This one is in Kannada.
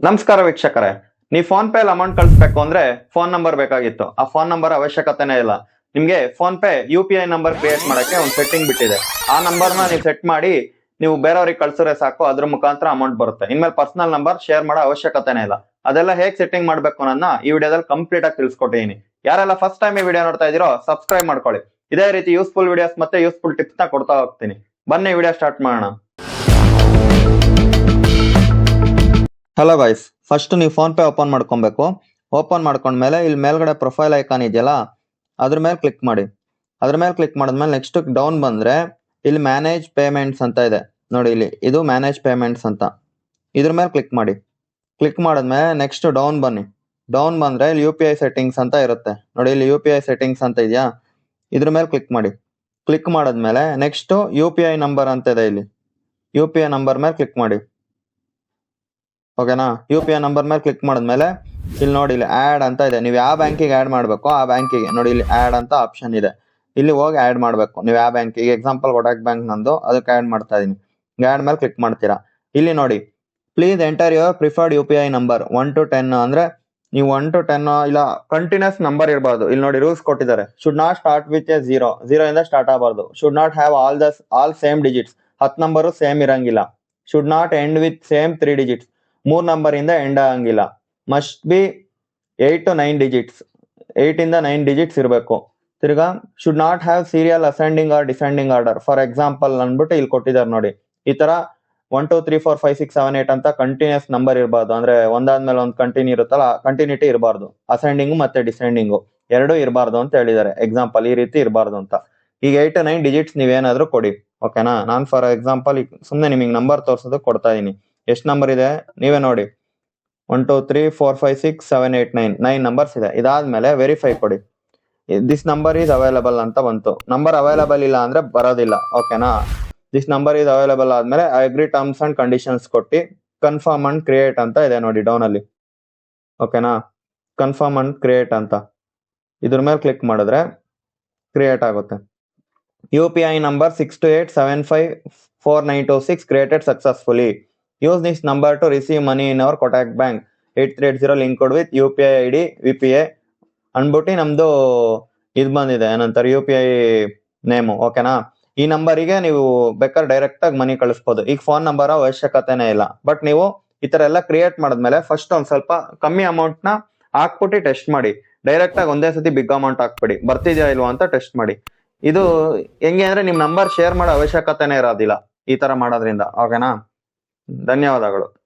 ನಮಸ್ಕಾರ ವೀಕ್ಷಕರೇ. ನೀವು ಫೋನ್ ಪೇ ಅಮೌಂಟ್ ಕಳಿಸ್ಬೇಕು ಅಂದ್ರೆ ಫೋನ್ ನಂಬರ್ ಬೇಕಾಗಿತ್ತು. ಆ ಫೋನ್ ನಂಬರ್ ಅವಶ್ಯಕತೆನೇ ಇಲ್ಲ. ನಿಮ್ಗೆ PhonePe U P I number create ಮಾಡಕ್ಕೆ ಒಂದು ಸೆಟ್ಟಿಂಗ್ ಬಿಟ್ಟಿದೆ. ಆ ನಂಬರ್ನ ನೀವು ಸೆಟ್ ಮಾಡಿ ನೀವು ಬೇರೆಯವ್ರಿಗೆ ಕಳ್ಸಿದ್ರೆ ಸಾಕು, ಅದ್ರ ಮುಖಾಂತರ ಅಮೌಂಟ್ ಬರುತ್ತೆ. ಇನ್ಮೇಲೆ ಪರ್ಸನಲ್ ನಂಬರ್ ಶೇರ್ ಮಾಡೋ ಅವಶ್ಯಕತೆನೇ ಇಲ್ಲ. ಅದೆಲ್ಲ ಹೇಗೆ ಸೆಟ್ಟಿಂಗ್ ಮಾಡ್ಬೇಕು ಅನ್ನೋದನ್ನ ಈ ವಿಡಿಯೋದಲ್ಲಿ ಕಂಪ್ಲೀಟ್ ಆಗಿ ತಿಳಿಸ್ಕೊಟ್ಟಿದ್ದೀನಿ ಯಾರೆಲ್ಲ ಫಸ್ಟ್ ಟೈಮ್ ಈ ವಿಡಿಯೋ ನೋಡ್ತಾ ಇದೀರೋ ಸಬ್ಸ್ಕ್ರೈಬ್ ಮಾಡ್ಕೊಳ್ಳಿ. ಇದೇ ರೀತಿ ಯೂಸ್ಫುಲ್ ವಿಡಿಯೋಸ್ ಮತ್ತೆ ಯೂಸ್ಫುಲ್ ಟಿಪ್ಸ್ನ ಕೊಡ್ತಾ ಹೋಗ್ತೀನಿ. ಬನ್ನಿ ವಿಡಿಯೋ ಸ್ಟಾರ್ಟ್ ಮಾಡೋಣ. ಹಲೋ ಗೈಸ್ ಫಸ್ಟ್ ನೀವು ಫೋನ್ ಪೇ ಓಪನ್ ಮಾಡ್ಕೊಬೇಕು. ಓಪನ್ ಮಾಡ್ಕೊಂಡ್ಮೇಲೆ ಇಲ್ಲಿ ಮೇಲ್ಗಡೆ ಪ್ರೊಫೈಲ್ ಐಕಾನ್ ಇದೆಯಲ್ಲ, ಅದ್ರ ಮೇಲೆ ಕ್ಲಿಕ್ ಮಾಡಿ. ಅದ್ರ ಮೇಲೆ ಕ್ಲಿಕ್ ಮಾಡಿದ್ಮೇಲೆ ನೆಕ್ಸ್ಟ್ ಡೌನ್ ಬಂದ್ರೆ ಇಲ್ಲಿ ಮ್ಯಾನೇಜ್ ಪೇಮೆಂಟ್ಸ್ ಅಂತ ಇದೆ. ನೋಡಿ ಇಲ್ಲಿ, ಇದು ಮ್ಯಾನೇಜ್ ಪೇಮೆಂಟ್ಸ್ ಅಂತ. ಇದ್ರ ಮೇಲೆ ಕ್ಲಿಕ್ ಮಾಡಿ. ಕ್ಲಿಕ್ ಮಾಡಿದ್ಮೇಲೆ ನೆಕ್ಸ್ಟ್ ಡೌನ್ ಬನ್ನಿ. ಡೌನ್ ಬಂದ್ರೆ ಇಲ್ಲಿ ಯು ಪಿ ಐ ಸೆಟ್ಟಿಂಗ್ಸ್ ಅಂತ ಇರುತ್ತೆ. ನೋಡಿ ಇಲ್ಲಿ ಯು ಪಿ ಐ ಸೆಟ್ಟಿಂಗ್ಸ್ ಅಂತ ಇದೆಯಾ? ಇದ್ರ ಮೇಲೆ ಕ್ಲಿಕ್ ಮಾಡಿ. ಕ್ಲಿಕ್ ಮಾಡಿದ್ಮೇಲೆ next U P I number ಅಂತ ಇದೆ ಇಲ್ಲಿ. ಯು ಪಿ ಐ ನಂಬರ್ ಮೇಲೆ ಕ್ಲಿಕ್ ಮಾಡಿ. ಓಕೆನಾ? ಯು ಪಿ ಐ ನಂಬರ್ ಮೇಲೆ ಕ್ಲಿಕ್ ಮಾಡಿದ್ಮೇಲೆ ಇಲ್ಲಿ ನೋಡಿ ಇಲ್ಲಿ ಆ್ಯಡ್ ಅಂತ ಇದೆ. ನೀವು ಯಾವ ಬ್ಯಾಂಕಿಗೆ ಆ್ಯಡ್ ಮಾಡಬೇಕು ಆ ಬ್ಯಾಂಕಿಗೆ ನೋಡಿ ಇಲ್ಲಿ ಆ್ಯಡ್ ಅಂತ ಆಪ್ಷನ್ ಇದೆ. ಇಲ್ಲಿ ಹೋಗಿ ಆ್ಯಡ್ ಮಾಡಬೇಕು. ನೀವು ಯಾವ ಬ್ಯಾಂಕಿಗೆ ಎಕ್ಸಾಂಪಲ್ ಕೊಡಕ್ ಬ್ಯಾಂಕ್ ನಂದು. ಅದಕ್ಕೆ ಆ್ಯಡ್ ಮಾಡ್ತಾ ಇದ್ದೀನಿ ಆ್ಯಡ್ ಮೇಲೆ ಕ್ಲಿಕ್ ಮಾಡ್ತೀರಾ? ಇಲ್ಲಿ ನೋಡಿ please enter your preferred U P I number one to ten ಅಂದ್ರೆ ನೀವು ಒನ್ ಟು ಟೆನ್ ಇಲ್ಲ ಕಂಟಿನ್ಯೂಸ್ ನಂಬರ್ ಇರಬಾರ್ದು. ಇಲ್ಲಿ ನೋಡಿ ರೂಲ್ಸ್ ಕೊಟ್ಟಿದ್ದಾರೆ. Should not start with a zero zero ಇಂದ ಸ್ಟಾರ್ಟ್ ಆಗಬಾರ್ದು. Should not have all thus all same digits ಹತ್ತು ನಂಬರು ಸೇಮ್ ಇರಂಗಿಲ್ಲ. Should not end with same three digits ಮೂರ್ ನಂಬರ್ ಇಂದ ಎಂಡ್ ಆಗಂಗಿಲ್ಲ. Must be eight to nine digits eight ಇಂದ ನೈನ್ ಡಿಜಿಟ್ಸ್ ಇರಬೇಕು. ತಿರ್ಗಾ should not have serial ascending or descending order for example ಅಂದ್ಬಿಟ್ಟು ಇಲ್ಲಿ ಕೊಟ್ಟಿದ್ದಾರೆ ನೋಡಿ. ಈ ತರ one two three four five six seven eight ಅಂತ ಕಂಟಿನ್ಯೂಸ್ ನಂಬರ್ ಇರಬಾರ್ದು. ಅಂದ್ರೆ ಒಂದಾದ್ಮೇಲೆ ಒಂದು ಕಂಟಿನ್ಯೂ ಇರುತ್ತಲ್ಲ ಕಂಟಿನ್ಯೂಟಿ ಇರಬಾರ್ದು. ಅಸೆಂಡಿಂಗು ಮತ್ತೆ ಡಿಸೆಂಡಿಂಗು ಎರಡೂ ಇರಬಾರ್ದು ಅಂತ ಹೇಳಿದ್ದಾರೆ. ಎಕ್ಸಾಂಪಲ್ ಈ ರೀತಿ ಇರಬಾರ್ದು ಅಂತ. ಈಗ ಏಟ್ ಟು ನೈನ್ ಡಿಜಿಟ್ಸ್ ನೀವೇನಾದ್ರೂ ಕೊಡಿ. ಓಕೆನಾ ನಾನು ಫಾರ್ ಎಕ್ಸಾಂಪಲ್ ಸುಮ್ಮನೆ ನಿಮಗೆ ನಂಬರ್ ತೋರಿಸೋದು ಕೊಡ್ತಾ ಇದೀನಿ. ಎಷ್ಟು ನಂಬರ್ ಇದೆ? ನೀವೇ ನೋಡಿ. One two three four five six seven eight nine nine numbers ಇದೆ. ಇದಾದ್ಮೇಲೆ ವೆರಿಫೈ ಕೊಡಿ. ದಿಸ್ ನಂಬರ್ ಈಸ್ ಅವೈಲಬಲ್ ಅಂತ ಬಂತು. ನಂಬರ್ ಅವೈಲಬಲ್ ಇಲ್ಲ ಅಂದ್ರೆ ಬರೋದಿಲ್ಲ. ಓಕೆನಾ ದಿಸ್ ನಂಬರ್ ಈಸ್ ಅವೈಲಬಲ್ ಆದ್ಮೇಲೆ ಅಗ್ರಿ ಟರ್ಮ್ಸ್ ಅಂಡ್ ಕಂಡೀಷನ್ಸ್ ಕೊಟ್ಟು ಕನ್ಫರ್ಮ್ ಅಂಡ್ ಕ್ರಿಯೇಟ್ ಅಂತ ಇದೆ ನೋಡಿ ಡೌನ್ ಅಲ್ಲಿ. ಓಕೆನಾ ಕನ್ಫರ್ಮ್ ಅಂಡ್ ಕ್ರಿಯೇಟ್ ಅಂತ. ಇದ್ರ ಮೇಲೆ ಕ್ಲಿಕ್ ಮಾಡಿದ್ರೆ ಕ್ರಿಯೇಟ್ ಆಗುತ್ತೆ. U P I number six two eight seven five four nine two six created successfully to receive money in our Kotak bank eight three eight zero link code with U P I I D V P A ಅಂದ್ಬಿಟ್ಟು ನಮ್ದು ಇದು ಬಂದಿದೆ, ಏನಂತಾರೆ ಯು ಪಿ ಐ ನೇಮು ಓಕೆನಾ ಈ ನಂಬರಿಗೆ ನೀವು ಬೇಕಾದ್ರೆ ಡೈರೆಕ್ಟ್ ಆಗಿ ಮನಿ ಕಳಿಸ್ಬೋದು. ಈಗ ಫೋನ್ ನಂಬರ್ ಅವಶ್ಯಕತೆನೇ ಇಲ್ಲ. ಬಟ್ ನೀವು ಈ ತರ ಎಲ್ಲ ಕ್ರಿಯೇಟ್ ಮಾಡಿದ್ಮೇಲೆ ಫಸ್ಟ್ ಒಂದ್ ಸ್ವಲ್ಪ ಕಮ್ಮಿ ಅಮೌಂಟ್ನ ಹಾಕ್ಬಿಟ್ಟು ಟೆಸ್ಟ್ ಮಾಡಿ. ಡೈರೆಕ್ಟ್ ಆಗಿ ಒಂದೇ ಸತಿ ಬಿಗ್ ಅಮೌಂಟ್ ಹಾಕ್ಬಿಡಿ. ಬರ್ತಿದ್ಯಾ ಇಲ್ವಾ ಅಂತ ಟೆಸ್ಟ್ ಮಾಡಿ. ಇದು ಹೆಂಗೆ ಅಂದ್ರೆ ನಿಮ್ ನಂಬರ್ ಶೇರ್ ಮಾಡೋ ಅವಶ್ಯಕತೆನೇ ಇರೋದಿಲ್ಲ ಈ ತರ ಮಾಡೋದ್ರಿಂದ. ಓಕೆನಾ ಧನ್ಯವಾದಗಳು.